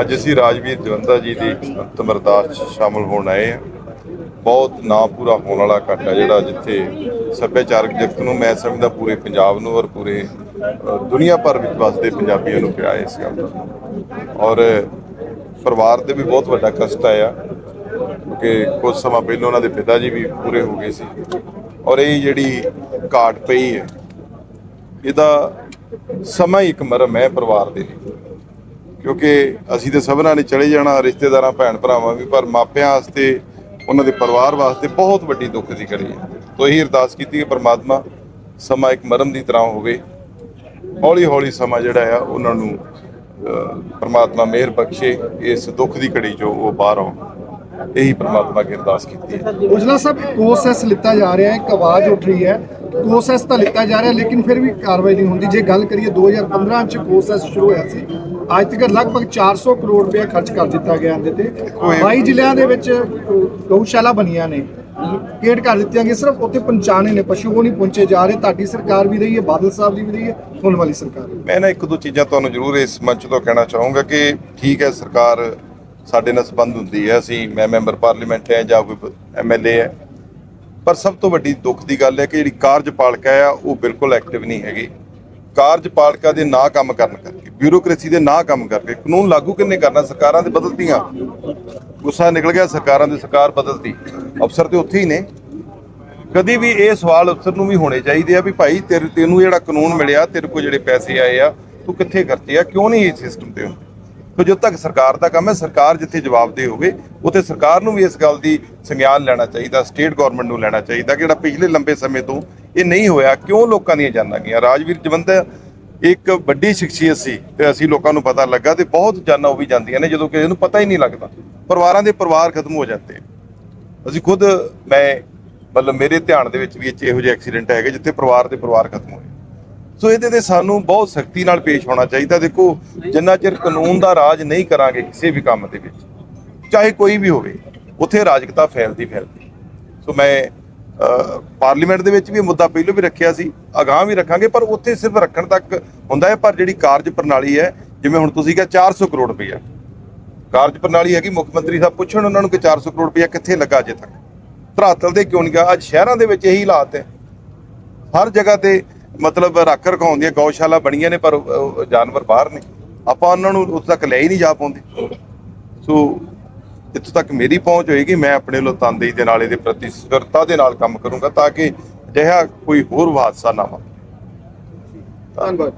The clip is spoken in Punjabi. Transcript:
ਅੱਜ ਅਸੀਂ ਰਾਜਵੀਰ ਜਵੰਦਾ ਜੀ ਦੀ ਅੰਤਮ ਅਰਦਾਸ 'ਚ ਸ਼ਾਮਲ ਹੋਣ ਆਏ ਹਾਂ। ਬਹੁਤ ਨਾਂ ਪੂਰਾ ਹੋਣ ਵਾਲਾ ਘੱਟ ਹੈ ਜਿਹੜਾ ਜਿੱਥੇ ਸੱਭਿਆਚਾਰਕ ਜਗਤ ਨੂੰ ਮੈਂ ਸਮਝਦਾ ਪੂਰੇ ਪੰਜਾਬ ਨੂੰ ਔਰ ਪੂਰੇ ਦੁਨੀਆ ਭਰ ਵਿੱਚ ਵਸਦੇ ਪੰਜਾਬੀਆਂ ਨੂੰ ਪਿਆ ਇਸ ਗੱਲ ਦਾ। ਔਰ ਪਰਿਵਾਰ ਤੇ ਵੀ ਬਹੁਤ ਵੱਡਾ ਕਸ਼ਟ ਆਇਆ, ਕਿਉਂਕਿ ਕੁਝ ਸਮਾਂ ਪਹਿਲਾਂ ਉਹਨਾਂ ਦੇ ਪਿਤਾ ਜੀ ਵੀ ਪੂਰੇ ਹੋ ਗਏ ਸੀ। ਔਰ ਇਹ ਜਿਹੜੀ ਘਾਟ ਪਈ ਹੈ, ਇਹਦਾ ਸਮਾਂ ਹੀ ਇੱਕ ਮਰਮ ਹੈ ਪਰਿਵਾਰ ਦੇ ਲਈ। ਕਿਉਂਕਿ ਅਸੀਂ ਤੇ ਸਭਨਾਂ ਨੇ ਚਲੇ ਜਾਣਾ ਰਿਸ਼ਤੇਦਾਰਾਂ ਭੈਣ ਭਰਾਵਾਂ ਵੀ ਪਰ ਮਾਪਿਆਂ ਵਾਸਤੇ ਉਹਨਾਂ ਦੇ ਪਰਿਵਾਰ ਵਾਸਤੇ ਬਹੁਤ ਵੱਡੀ ਦੁੱਖ ਦੀ ਘੜੀ ਹੈ। ਤੋ ਇਹੀ ਅਰਦਾਸ ਕੀਤੀ ਕਿ ਪ੍ਰਮਾਤਮਾ ਸਮਾਂ ਇੱਕ ਮਰਮ ਦੀ ਤਰ੍ਹਾਂ ਹੋਵੇ। ਹੌਲੀ ਹੌਲੀ ਸਮਾਂ ਜਿਹੜਾ ਆ ਉਹਨਾਂ ਨੂੰ ਅਹ, ਪ੍ਰਮਾਤਮਾ ਮਿਹਰ ਬਖਸ਼ੇ ਇਸ ਦੁੱਖ ਦੀ ਘੜੀ ਜੋ ਉਹ ਬਾਹਰ ਆਉਣ ਇਹੀ ਪ੍ਰਮਾਤਮਾ ਅੱਗੇ ਅਰਦਾਸ ਕੀਤੀ ਹੈ। ਉਜਲਾ ਸਾਹਿਬ ਕੋਸੈਸ ਲਿੱਤਾ ਜਾ ਰਿਹਾ ਹੈ ਇੱਕ ਆਵਾਜ਼ ਉੱਠ ਰਹੀ ਹੈ। ਕੋਸੈਸ ਤਾਂ ਲਿੱਤਾ ਜਾ ਰਿਹਾ ਲੇਕਿਨ ਫਿਰ ਵੀ ਕਾਰਵਾਈ ਨਹੀਂ ਹੁੰਦੀ। ਜੇ ਗੱਲ ਕਰੀਏ 2015 ਚ ਕੋਸੈਸ ਸ਼ੁਰੂ ਹੋਇਆ ਸੀ। ਅੱਜ ਤੱਕ ਲਗਭਗ 400 ਕਰੋੜ ਰੁਪਏ ਖਰਚ ਕਰ ਦਿੱਤਾ ਗਿਆ ਇਹਦੇ ਤੇ। ਕੋਈ- 22 ਜ਼ਿਲ੍ਹਿਆਂ ਦੇ ਵਿੱਚ ਗਊਸ਼ਾਲਾ ਬਣੀਆਂ ਨੇ। ਗੇਟ ਕਰ ਦਿੱਤੀਆਂ ਗਈਆਂ ਸਿਰਫ ਉੱਥੇ ਪਹੁੰਚਾਣੇ ਨੇ ਪਸ਼ੂ ਉਹ ਨਹੀਂ ਪਹੁੰਚੇ ਜਾ ਰਹੇ। ਤੁਹਾਡੀ ਸਰਕਾਰ ਵੀ ਰਹੀ ਹੈ ਬਾਦਲ ਸਾਹਿਬ ਦੀ ਵੀ ਰਹੀ ਹੈ ਹੁਣ ਵਾਲੀ ਸਰਕਾਰ। ਮੈਂ ਨਾ ਇੱਕ ਦੋ ਚੀਜ਼ਾਂ ਤੁਹਾਨੂੰ ਜ਼ਰੂਰ ਇਸ ਮੰਚ ਤੋਂ ਕਹਿਣਾ ਚਾਹੂੰਗਾ ਕਿ ਠੀਕ ਹੈ ਸਰਕਾਰ ਸਾਡੇ ਨਾਲ ਸੰਬੰਧ ਹੁੰਦੀ ਹੈ। ਅਸੀਂ ਮੈਂ ਮੈਂਬਰ ਪਾਰਲੀਮੈਂਟ ਹੈ ਜਾਂ ਕੋਈ ਐਮਐਲਏ ਹੈ। ਪਰ ਸਭ ਤੋਂ ਵੱਡੀ ਦੁੱਖ ਦੀ ਗੱਲ ਹੈ ਕਿ ਜਿਹੜੀ ਕਾਰਜਪਾਲਿਕਾ ਆ ਉਹ ਬਿਲਕੁਲ ਐਕਟਿਵ ਨਹੀਂ ਹੈਗੀ। ਕਾਰਜਪਾਲਿਕਾ ਦੇ ਨਾ ਕੰਮ ਕਰਨ ਕਰਕੇ, ਬਿਊਰੋਕ੍ਰੇਸੀ ਦੇ ਨਾ ਕੰਮ ਕਰਕੇ, ਕਾਨੂੰਨ ਲਾਗੂ ਕਿੰਨੇ ਕਰਨਾ, ਸਰਕਾਰਾਂ ਦੇ ਬਦਲਤੀਆਂ। ਗੁੱਸਾ ਨਿਕਲ ਗਿਆ, ਸਰਕਾਰਾਂ ਦੀ ਸਰਕਾਰ ਬਦਲਤੀ। ਅਫਸਰ ਤੇ ਉੱਥੇ ਹੀ ਨੇ। ਕਦੀ ਵੀ ਇਹ ਸਵਾਲ ਅਫਸਰ ਨੂੰ ਵੀ ਹੋਣੇ ਚਾਹੀਦੇ ਆ ਵੀ ਭਾਈ ਤੇਰੇ ਤੈਨੂੰ ਜਿਹੜਾ ਕਾਨੂੰਨ ਮਿਲਿਆ, ਤੇਰੇ ਕੋਲ ਜਿਹੜੇ ਪੈਸੇ ਆਏ ਆ, ਤੂੰ ਕਿੱਥੇ ਖਰਚੇ ਆ? ਕਿਉਂ ਨਹੀਂ ਇਸ ਸਿਸਟਮ ਤੇ ਹੁੰਦੇ? ਸੋ ਜਦੋਂ ਤੱਕ ਸਰਕਾਰ ਦਾ ਕੰਮ ਹੈ, ਸਰਕਾਰ ਜਿੱਥੇ ਜਵਾਬਦੇਹ ਹੋਵੇ, ਉੱਥੇ ਸਰਕਾਰ ਨੂੰ ਵੀ ਇਸ ਗੱਲ ਦੀ ਸੰਗਿਆਨ ਲੈਣਾ ਚਾਹੀਦਾ, ਸਟੇਟ ਗਵਰਨਮੈਂਟ ਨੂੰ ਲੈਣਾ ਚਾਹੀਦਾ ਕਿ ਜਿਹੜਾ ਪਿਛਲੇ ਲੰਬੇ ਸਮੇਂ ਤੋਂ ਇਹ ਨਹੀਂ ਹੋਇਆ, ਕਿਉਂ ਲੋਕਾਂ ਦੀਆਂ ਜਾਨਾਂ ਗਈਆਂ? ਰਾਜਵੀਰ ਜਵੰਦਾ ਇੱਕ ਵੱਡੀ ਸ਼ਖਸੀਅਤ ਸੀ ਤੇ ਅਸੀਂ ਲੋਕਾਂ ਨੂੰ ਪਤਾ ਲੱਗਾ ਤੇ ਬਹੁਤ ਜਾਨਾਂ ਉਹ ਵੀ ਜਾਂਦੀਆਂ ਨੇ, ਜਦੋਂ ਕਿਸੇ ਨੂੰ ਪਤਾ ਹੀ ਨਹੀਂ ਲੱਗਦਾ। ਪਰਿਵਾਰਾਂ ਦੇ ਪਰਿਵਾਰ ਖਤਮ ਹੋ ਜਾਂਦੇ ਅਸੀਂ ਖੁਦ, ਮੈਂ ਮਤਲਬ ਮੇਰੇ ਧਿਆਨ ਦੇ ਵਿੱਚ ਵੀ ਇਹ ਇਹੋ ਜਿਹੇ ਐਕਸੀਡੈਂਟ ਹੈਗੇ ਜਿੱਥੇ ਪਰਿਵਾਰ ਦੇ ਪਰਿਵਾਰ ਖਤਮ ਹੋਏ। ਸੋ ਇਹਦੇ ਤੇ ਸਾਨੂੰ ਬਹੁਤ ਸਖਤੀ ਨਾਲ ਪੇਸ਼ ਹੋਣਾ ਚਾਹੀਦਾ। ਦੇਖੋ, ਜਿੰਨਾ ਚਿਰ ਕਾਨੂੰਨ ਦਾ ਰਾਜ ਨਹੀਂ ਕਰਾਂਗੇ ਕਿਸੇ ਵੀ ਕੰਮ ਦੇ ਵਿੱਚ, ਚਾਹੇ ਕੋਈ ਵੀ ਹੋਵੇ, ਉੱਥੇ ਰਾਜਕਤਾ ਫੈਲਦੀ ਫੈਲਦੀ। ਸੋ ਮੈਂ ਪਾਰਲੀਮੈਂਟ ਦੇ ਵਿੱਚ ਵੀ ਮੁੱਦਾ ਪਹਿਲਾਂ ਵੀ ਰੱਖਿਆ ਸੀ, ਅਗਾਹ ਵੀ ਰੱਖਾਂਗੇ, ਪਰ ਉੱਥੇ ਸਿਰਫ ਰੱਖਣ ਤੱਕ ਹੁੰਦਾ ਹੈ, ਪਰ ਜਿਹੜੀ ਕਾਰਜ ਪ੍ਰਣਾਲੀ ਹੈ, ਜਿਵੇਂ ਹੁਣ ਤੁਸੀਂ ਕਿਹਾ 400 ਕਰੋੜ ਰੁਪਈਆ। ਕਾਰਜ ਪ੍ਰਣਾਲੀ ਹੈਗੀ, ਮੁੱਖ ਮੰਤਰੀ ਸਾਹਿਬ ਪੁੱਛਣ ਉਹਨਾਂ ਨੂੰ ਕਿ 400 ਕਰੋੜ ਰੁਪਇਆ ਕਿੱਥੇ ਲੱਗਾ ਅਜੇ ਤੱਕ। ਧਰਾਤਲ ਦੇ ਕਿਉਂ ਨਹੀਂ ਗਿਆ ਅੱਜ ਸ਼ਹਿਰਾਂ ਦੇ ਵਿੱਚ ਇਹੀ ਹਾਲਾਤ ਹੈ। ਹਰ ਜਗ੍ਹਾ ਤੇ ਮਤਲਬ ਰੱਖ ਰਖਾਉਣ ਦੀਆਂ ਗਊਸ਼ਾਲਾ ਬਣੀਆਂ ਨੇ, ਪਰ ਜਾਨਵਰ ਬਾਹਰ ਨੇ। ਆਪਾਂ ਉਹਨਾਂ ਨੂੰ ਉੱਥੇ ਤੱਕ ਲੈ ਹੀ ਨਹੀਂ ਜਾ ਪਾਉਂਦੇ। ਸੋ ਇੱਥੋਂ ਤੱਕ ਮੇਰੀ ਪਹੁੰਚ ਹੋਏਗੀ, ਮੈਂ ਆਪਣੇ ਵੱਲੋਂ ਤਨਦੇਹੀ ਦੇ ਨਾਲ, ਇਹਦੇ ਪ੍ਰਤੀ ਸਖਰਤਾ ਦੇ ਨਾਲ ਕੰਮ ਕਰੂੰਗਾ, ਤਾਂ ਕਿ ਅਜਿਹਾ ਕੋਈ ਹੋਰ ਹਾਦਸਾ ਨਾ ਵਾਪਰੇ ਧੰਨਵਾਦ।